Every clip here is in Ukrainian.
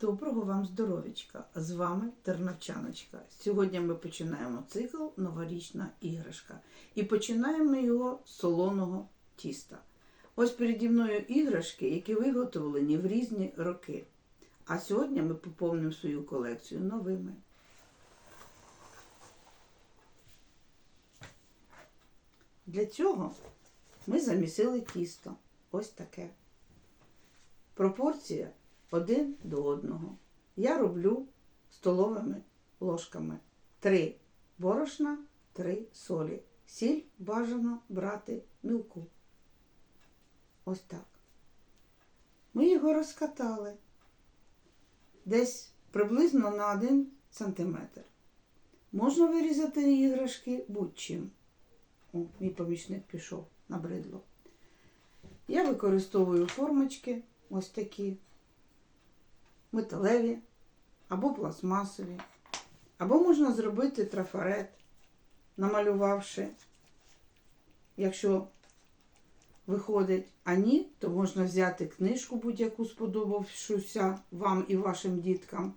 Доброго вам здоров'ячка! З вами Тернавчаночка. Сьогодні ми починаємо цикл Новорічна іграшка. І починаємо його з солоного тіста. Ось переді мною іграшки, які виготовлені в різні роки. А сьогодні ми поповнимо свою колекцію новими. Для цього ми замісили тісто. Ось таке. Пропорція один до одного. Я роблю столовими ложками. Три борошна, три солі. Сіль бажано брати мілку. Ось так. Ми його розкатали десь приблизно на 1 см. Можна вирізати іграшки будь-чим. О, мій помічник пішов, набридло. Я використовую формочки ось такі металеві або пластмасові. Або можна зробити трафарет, намалювавши, якщо виходить, а ні, то можна взяти книжку будь-яку сподобавшуся вам і вашим діткам,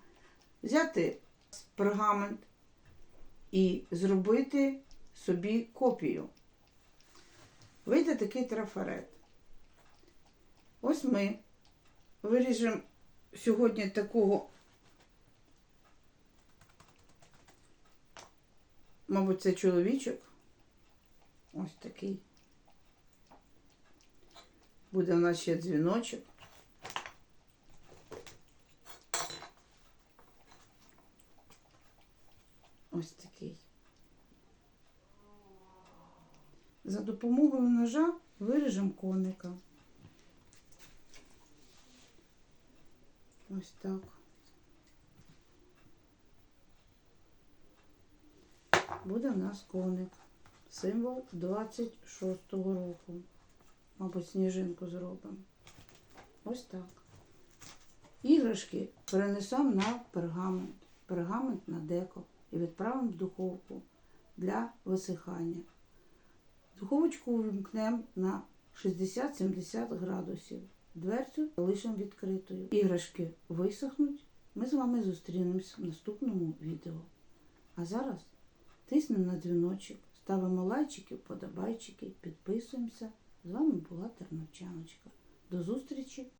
взяти пергамент і зробити собі копію. Вийде такий трафарет. Ось ми виріжемо сьогодні такого, мабуть, це чоловічок. Ось такий. Буде у нас ще дзвіночок. Ось такий. За допомогою ножа виріжемо коника. Ось так. Буде в нас коник. Символ 26-го року. Мабуть, сніжинку зробимо. Ось так. Іграшки перенесемо на пергамент. Пергамент на деко і відправимо в духовку для висихання. Духовочку увімкнемо на 60-70 градусів. Дверцю лишимо відкритою. Іграшки висохнуть. Ми з вами зустрінемось в наступному відео. А зараз тиснемо на дзвіночок, ставимо лайчики, подобайчики, підписуємося. З вами була Терновчаночка. До зустрічі!